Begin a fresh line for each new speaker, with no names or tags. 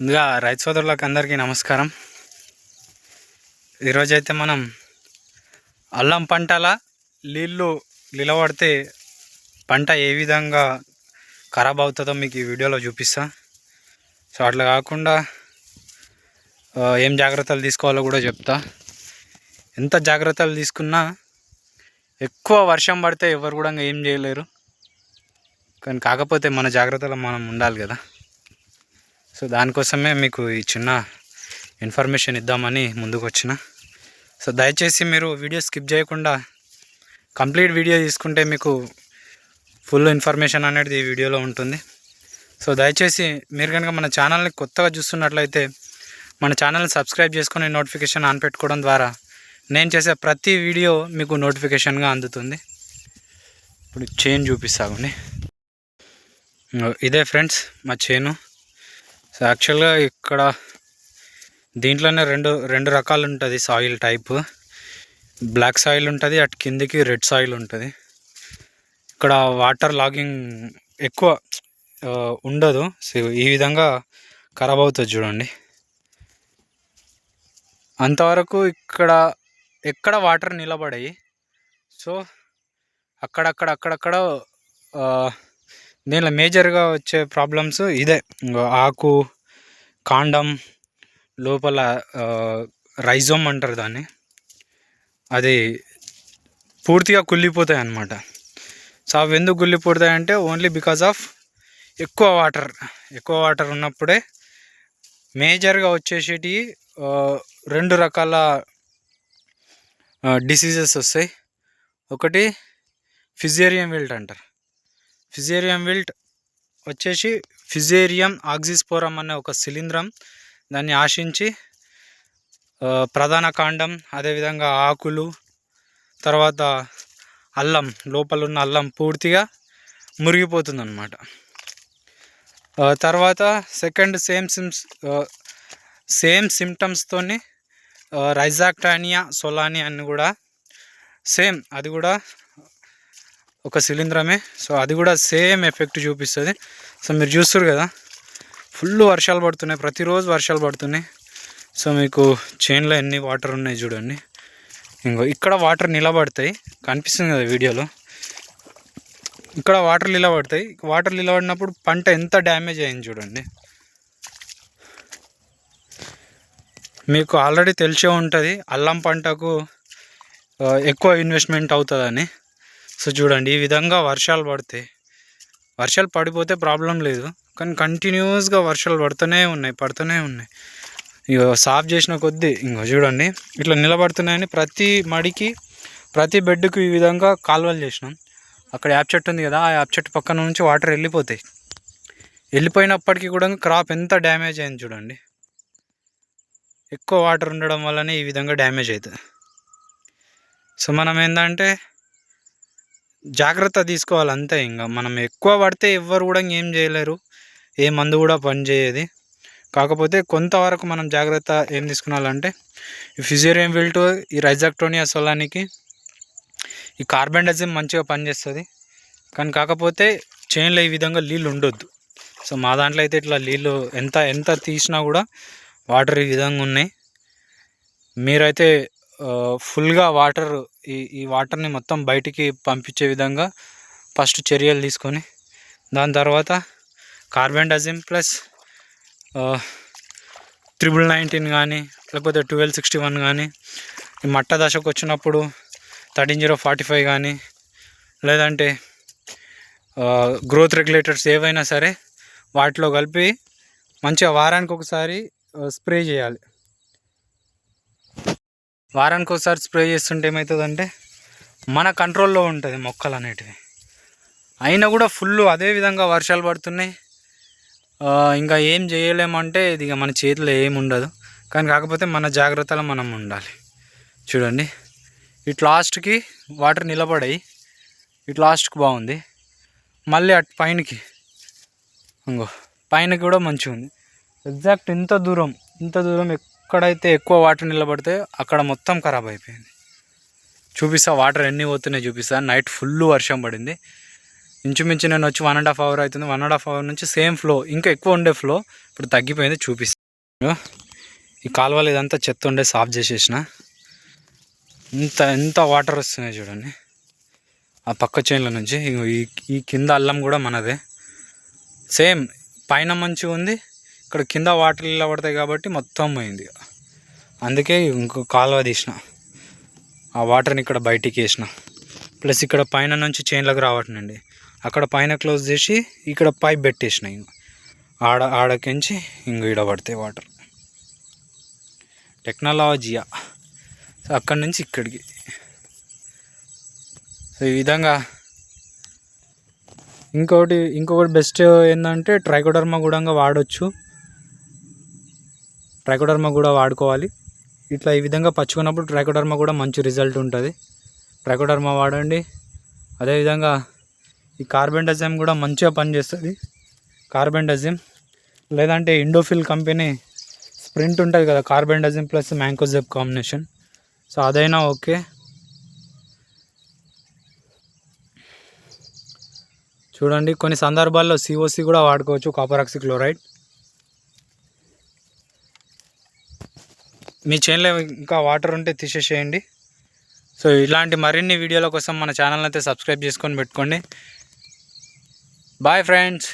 ముందుగా రైతు సోదరులకు అందరికీ నమస్కారం. ఈరోజైతే మనం అల్లం పంటల నీళ్ళు నిలబడితే పంట ఏ విధంగా ఖరాబ్ అవుతుందో మీకు ఈ వీడియోలో చూపిస్తా. సో అట్లా కాకుండా ఏం జాగ్రత్తలు తీసుకోవాలో కూడా చెప్తా. ఎంత జాగ్రత్తలు తీసుకున్నా ఎక్కువ వర్షం పడితే ఎవరు కూడా ఏం చేయలేరు. కానీ కాకపోతే మన జాగ్రత్తలో మనం ఉండాలి కదా. సో దానికోసమే మీకు ఈ చిన్న ఇన్ఫర్మేషన్ ఇద్దామని ముందుకు వచ్చిన సో దయచేసి మీరు వీడియో స్కిప్ చేయకుండా కంప్లీట్ వీడియో తీసుకుంటే మీకు ఫుల్ ఇన్ఫర్మేషన్ అనేది ఈ వీడియోలో ఉంటుంది. సో దయచేసి మీరు కనుక మన ఛానల్ని కొత్తగా చూస్తున్నట్లయితే మన ఛానల్ని సబ్స్క్రైబ్ చేసుకొని నోటిఫికేషన్ ఆన్ పెట్టుకోవడం ద్వారా నేను చేసే ప్రతి వీడియో మీకు నోటిఫికేషన్గా అందుతుంది. ఇప్పుడు చైన్ చూపిస్తామండి ఇదే ఫ్రెండ్స్ మా చేను. సో యాక్చువల్గా ఇక్కడ దీంట్లోనే రెండు రెండు రకాలు ఉంటుంది సాయిల్ టైప్ బ్లాక్ సాయిల్ ఉంటుంది అటు కిందికి రెడ్ సాయిల్ ఉంటుంది. ఇక్కడ వాటర్ లాగింగ్ ఎక్కువ ఉండదు. సో ఈ విధంగా ఖరాబ్ అవుతుంది చూడండి. అంతవరకు ఇక్కడ ఎక్కడ వాటర్ నిలబడాయి? సో అక్కడక్కడ అక్కడక్కడ దీనిలో మేజర్గా వచ్చే ప్రాబ్లమ్స్ ఇదే. ఆకు కాండం లోపల రైజోమ్ అంటారు దాన్ని. అది పూర్తిగా కుళ్ళిపోతాయి అన్నమాట సో అవి ఎందుకు కుళ్ళిపోతాయంటే ఓన్లీ బికాజ్ ఆఫ్ ఎక్కువ వాటర్. ఎక్కువ వాటర్ ఉన్నప్పుడే మేజర్గా వచ్చేసేటి రెండు రకాల డిసీజెస్ వస్తాయి. ఒకటి ఫిజేరియం విల్ట్ అంటారు. ఫిజేరియం విల్ట్ వచ్చేసి ఫిజేరియం ఆక్సిస్పోరం అనే ఒక శిలీంధ్రం దాన్ని ఆశించి ప్రధాన కాండం అదేవిధంగా ఆకులు తర్వాత అల్లం లోపల ఉన్న అల్లం పూర్తిగా మురిగిపోతుందన్నమాట. తర్వాత సెకండ్ సేమ్ సిమ్స్ సేమ్ సిమ్టమ్స్తోని రైజాక్టానియా సొలాని అని కూడా సేమ్ అది కూడా ఒక శిలీంధ్రమే సో అది కూడా సేమ్ ఎఫెక్ట్ చూపిస్తుంది. సో మీరు చూస్తారు కదా ఫుల్ వర్షాలు పడుతున్నాయి. ప్రతిరోజు వర్షాలు పడుతున్నాయి. సో మీకు చైన్లో ఎన్ని వాటర్ ఉన్నాయి చూడండి. ఇంకో ఇక్కడ వాటర్ నిలబడతాయి. కనిపిస్తుంది కదా వీడియోలో. ఇక్కడ వాటర్ నిలబడతాయి. వాటర్ నిలబడినప్పుడు పంట ఎంత డ్యామేజ్ అయింది చూడండి. మీకు ఆల్రెడీ తెలిసే ఉంటుంది. అల్లం పంటకు ఎక్కువ ఇన్వెస్ట్మెంట్ అవుతుందని. సో చూడండి ఈ విధంగా వర్షాలు పడితే వర్షాలు పడిపోతే ప్రాబ్లం లేదు. కానీ కంటిన్యూస్గా వర్షాలు పడుతూనే ఉన్నాయి పడుతూనే ఉన్నాయి. ఇక సాఫ్ చేసిన కొద్దీ ఇంకో చూడండి ఇట్లా నిలబడుతున్నాయని ప్రతి మడికి ప్రతి బెడ్కు ఈ విధంగా కాలువలు చేసినాం. అక్కడ యాప్ చెట్టు ఉంది కదా ఆ యాప్ చెట్టు పక్కన నుంచి వాటర్ వెళ్ళిపోతాయి. వెళ్ళిపోయినప్పటికీ కూడా క్రాప్ ఎంత డ్యామేజ్ అయింది చూడండి. ఎక్కువ వాటర్ ఉండడం వల్లనే ఈ విధంగా డ్యామేజ్ అవుతుంది. సో మనం ఏంటంటే జాగ్రత్త తీసుకోవాలి అంతే ఇంకా మనం ఎక్కువ పడితే ఎవ్వరు కూడా ఏం చేయలేరు. ఏ మందు కూడా పని చేయదు. కాకపోతే కొంతవరకు మనం జాగ్రత్త ఏం తీసుకున్నాలంటే ఈ ఫిజియోరియం విల్టు ఈ రైజాక్టోనియా సొలానికి ఈ కార్బెండజిమ్ మంచిగా పనిచేస్తుంది. కానీ కాకపోతే చైన్లో ఈ విధంగా నీళ్ళు ఉండొద్దు. సో మా దాంట్లో అయితే ఇట్లా నీళ్ళు ఎంత ఎంత తీసినా కూడా వాటర్ ఈ విధంగా ఉన్నాయి. మీరైతే ఫుల్గా వాటర్ ఈ ఈ వాటర్ని మొత్తం బయటికి పంపించే విధంగా ఫస్ట్ చర్యలు తీసుకొని దాని తర్వాత carbon carbendazim plus triple nineteen కానీ లేకపోతే ట్వెల్వ్ సిక్స్టీ వన్ కానీ ఈ మట్ట దశకు వచ్చినప్పుడు థర్టీన్ జీరో ఫార్టీ ఫైవ్ కానీ లేదంటే గ్రోత్ రెగ్యులేటర్స్ ఏవైనా సరే వాటిలో కలిపి మంచిగా వారానికి ఒకసారి స్ప్రే చేయాలి. వారానికి ఒకసారి స్ప్రే చేస్తుంటే ఏమవుతుందంటే మన కంట్రోల్లో ఉంటుంది మొక్కలు అనేటివి. అయినా కూడా ఫుల్ అదే విధంగా వర్షాలు పడుతున్నాయి. ఇంకా ఏం చేయలేమంటే ఇది ఇక మన చేతిలో ఏం ఉండదు. కానీ కాకపోతే మన జాగ్రత్తలో మనం ఉండాలి. చూడండి. ఇటు లాస్ట్కి వాటర్ నిలబడాయి. ఇటు లాస్ట్కి బాగుంది. మళ్ళీ అటు పైనకి. ఇంకో. పైన కూడా మంచిగా ఉంది ఎగ్జాక్ట్ ఇంత దూరం ఇంత దూరం ఎక్కడైతే ఎక్కువ వాటర్ నిలబడితే అక్కడ మొత్తం ఖరాబ్ అయిపోయింది. చూపిస్తా వాటర్ ఎన్ని పోతున్నాయి చూపిస్తా. నైట్ ఫుల్ వర్షం పడింది. ఇంచుమించు నేను వచ్చి వన్ అండ్ హాఫ్ అవర్ అవుతుంది. వన్ అండ్ హాఫ్ అవర్ నుంచి సేమ్ ఫ్లో ఇంకా ఎక్కువ ఉండే ఫ్లో ఇప్పుడు తగ్గిపోయింది చూపిస్తాను ఈ కాలువలు ఇదంతా చెత్త ఉండే సాఫ్ చేసేసిన. ఇంత ఎంత వాటర్ వస్తున్నాయి చూడండి. ఆ పక్క చేనుల నుంచి ఈ ఈ కింద అల్లం కూడా మనదే. సేమ్ పైన మంచిగా ఉంది ఇక్కడ కింద వాటర్ ఇలా పడతాయి కాబట్టి మొత్తం పోయింది అందుకే ఇంకో కాలువ తీసిన. ఆ వాటర్ని ఇక్కడ బయటికి వేసిన. ప్లస్ ఇక్కడ పైన నుంచి చైన్లకు రావట్నండి అక్కడ పైన క్లోజ్ చేసి ఇక్కడ పైప్ పెట్టేసిన ఇంక. ఆడ ఆడకించి ఇంక ఇడ పడతాయి వాటర్ టెక్నాలజీయా అక్కడి నుంచి ఇక్కడికి. సో ఈ విధంగా ఇంకొకటి ఇంకొకటి బెస్ట్ ఏంటంటే ట్రైకోడర్మా కూడా వాడచ్చు. ట్రైకోడర్మా కూడా వాడుకోవాలి. ఇట్లా ఈ విధంగా పచ్చుకున్నప్పుడు ట్రైకోడర్మా కూడా మంచి రిజల్ట్ ఉంటుంది. ట్రైకోడర్మా వాడండి. అదేవిధంగా ఈ కార్బన్ కూడా మంచిగా పనిచేస్తుంది. కార్బన్ లేదంటే ఇండోఫిల్ కంపెనీ స్ప్రింట్ ఉంటుంది కదా carbon plus mancozeb combination so అదైనా ఓకే. చూడండి కొన్ని సందర్భాల్లో సిఓసి కూడా వాడుకోవచ్చు కాపర్ ఆక్సిక్లోరైడ్ మీ చేనులో ఇంకా వాటర్ ఉంటే తీసేసేయండి. సో ఇలాంటి మరిన్ని వీడియోల కోసం మన ఛానల్ అయితే సబ్స్క్రైబ్ చేసుకొని పెట్టుకోండి. Bye friends